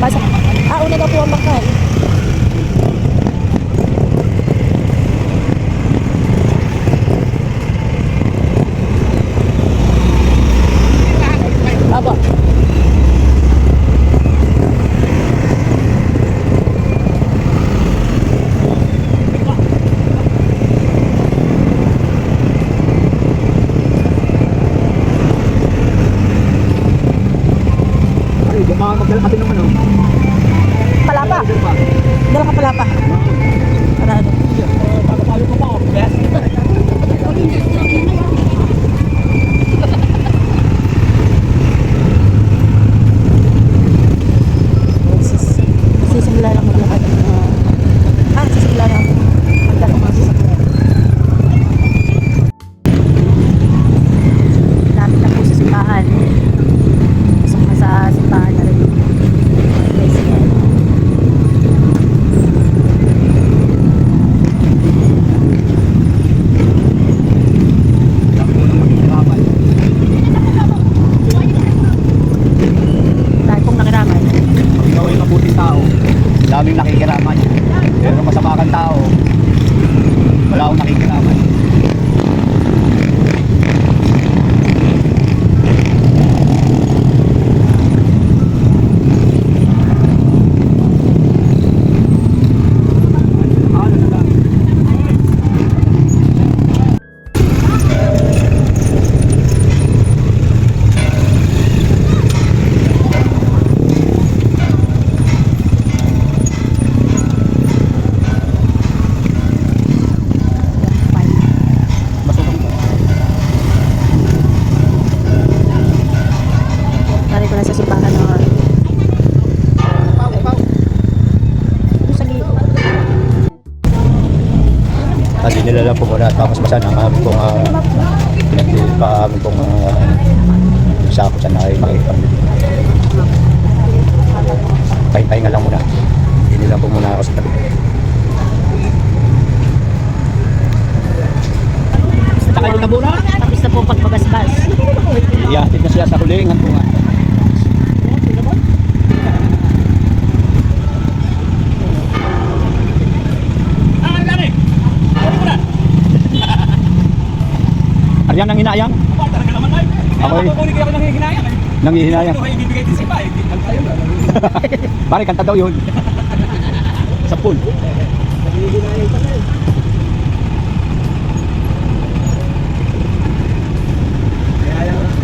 Basta, ah, una daw po ang bakal. Aba. Ay, di ba magdala ka din naman oh. Palapa. Dala ka palapa. Para ano? Bago tayo pa pa. Yes. Sis- Sisimula lang maglakad. Ah, ah, sisimula lang. Magdala mga sasakyan. Lapit na po sa simbahan. Pasok na sa simbahan na rin. Guys, yan. Dahil pong nakiraman. Pag ikaw ay mabuting tao, daming nakikiraman. Pero masama kang tao, wala akong nakikiraman. Muna tapos basa ng amin pong uh, pa amin pong uh, sa ako sa nakay makikita. Pahinga lang muna. Hindi lang po muna ako sa tabi. Saka yung tabuna. Tapos na po pagpagasbas. Iyahatid na siya sa hulingan po nga. Aryan ang inayang? Ako eh. Nangihinayang. Pare, kanta daw yun. Sa pool.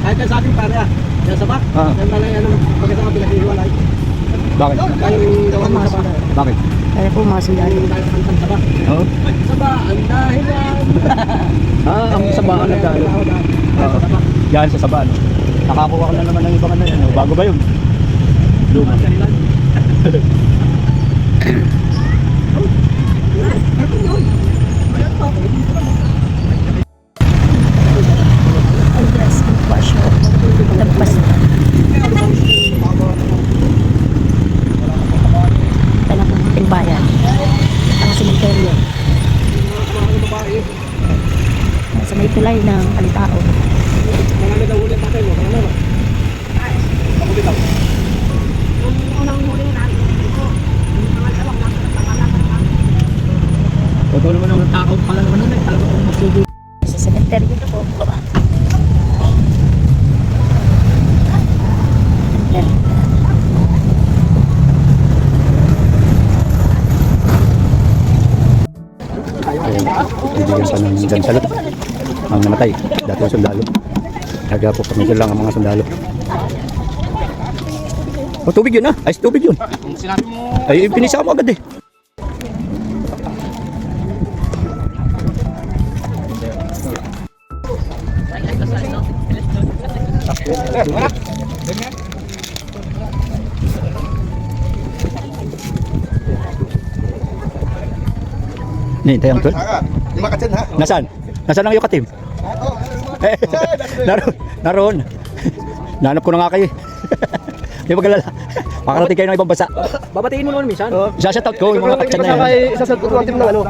Kahit ka sa akin pare ah. Yan sa bak. Ah. Yan pala yan pagkasama pinag-iwalay. Bakit? Yung gawa mo sa bak. Bakit? Kaya po mga sundalo. Oo. Sa ba, ang dahilan. Ah, ang sabaan na tayo. Oo. Yan sa sabaan. Nakakuha ka na naman ng ibang ano yan. oh. Bago ba yun? Luma. Mo. Lagpas tulay ng alitao. Ito naman ang tao pala naman na nagtalaga kung magsubo. Sa cemetery na po. Baba. Ayan. Bibigyan pa ng dyan sa ang namatay. Dati yung sundalo. Kaya po pamilya lang ang mga sundalo. O tubig yun ah. Ay tubig yun. Kung sinabi mo, Ay pinisa mo agad eh. Nihintay ang tol. lima ka dyan ha? Nasaan? Nasaan ang yukatim? Eh, naroon. Naroon. Nanap ko na nga kayo. eh. Di ba galala? Makarating kayo ng ibang bansa. Babatiin mo naman minsan. Isa-shout out ko yung mga kapatid na yan. isa sa tuwang team ng ano.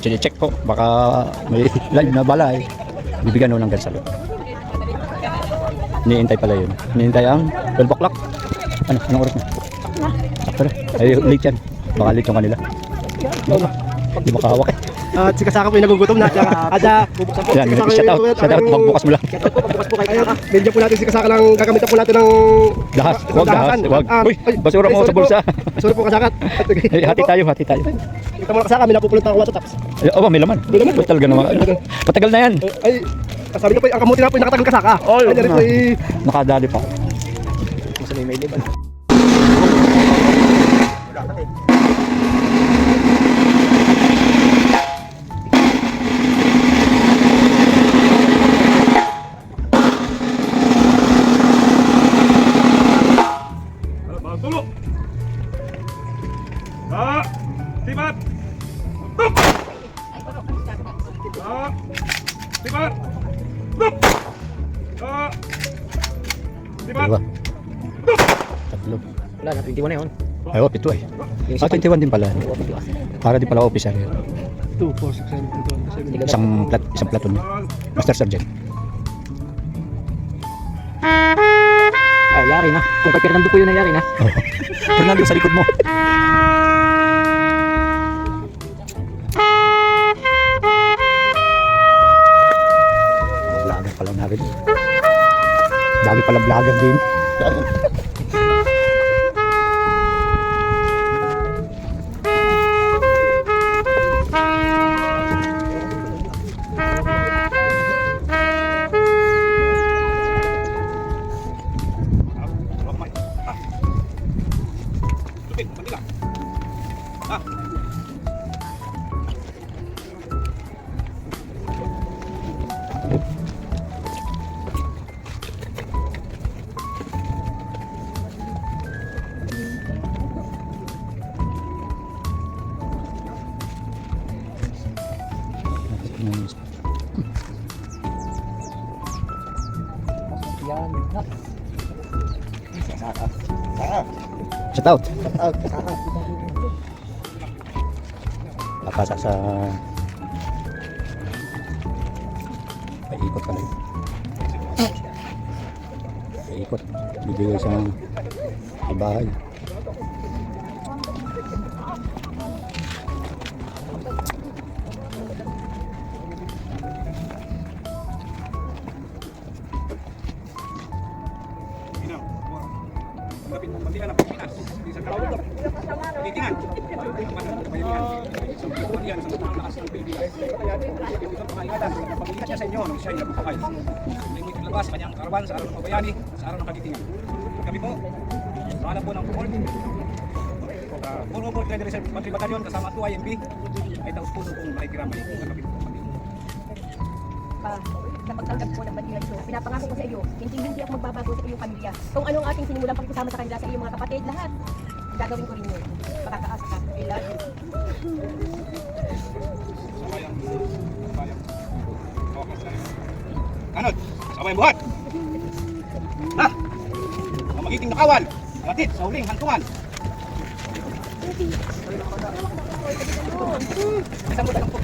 Chine-check ko. Baka may live na bala eh. Bibigyan ko ng gansalo. Iniintay pala yun. Iniintay ang 12 o'clock. Ano? Anong oras na? Sakto na. Ay, late yan. Baka late yung kanila. Hindi makahawak eh. At si Kasaka po yung nagugutom na. Ada, bubuksan po. Yan, shout out. Shout out. Magbukas mo lang. Bukas po kayo. Kaya, binigyan po natin si Kasaka lang, gagamitan po natin ng... Dahas. Huwag dahas. Huwag. Ah, Uy, basura mo sa bulsa. po. Sorry po Kasaka. Hati tayo, hati tayo. Kita mo na Kasaka, may napupulot ako taps. Eh, Oh, may laman. May laman. Talaga naman? Patagal na yan. Ay, sabi ko po, ang kamuti na po yung nakatagal Kasaka. Oh, Ay, po eh. Nakadali pa. Na yung may liban. 21 na yun. Ay, oh, pito eh. Ah, 21 din pala. Para din pala officer yun. 2, 4, 6, 7, 8, 9, 10. Isang plat, isang platon. Master Sergeant. Ay, yari na. Kung kay Fernando po yun na yari na. Oh. Fernando sa likod mo. Vlogger pala natin. Dami pala vlogger din. Shout out. Napasa sa paikot pala yun. Paikot. Bibigay sa ibahay. Ina. Lapit, Manila Titingan. Yan sa mga lakas ng Pilipinas. Isang pangalaman, pag-ingat niya sa inyo nung siya ay nabubuhay. May ngiti labas, kanyang karawan sa araw ng pabayani, sa araw ng pagtitingan. Kami po, pangalan po ng uh, Puro po Trade Reserve Battalion kasama 2 IMB ay taos puso kong makikiramay sa kami po. pa napagtanggap ko ng Manila. Pinapangako ko sa iyo, hindi hindi ako magbabago sa iyong pamilya. Kung ano ang ating sinimulang pakikisama sa kanila sa iyong mga kapatid, lahat, gagawin ko rin yun. Makakaasa ka. I love you. Anod, sabay buhat. Ha? Ang magiting nakawan, batid sa huling hantungan. Isang mo lang po.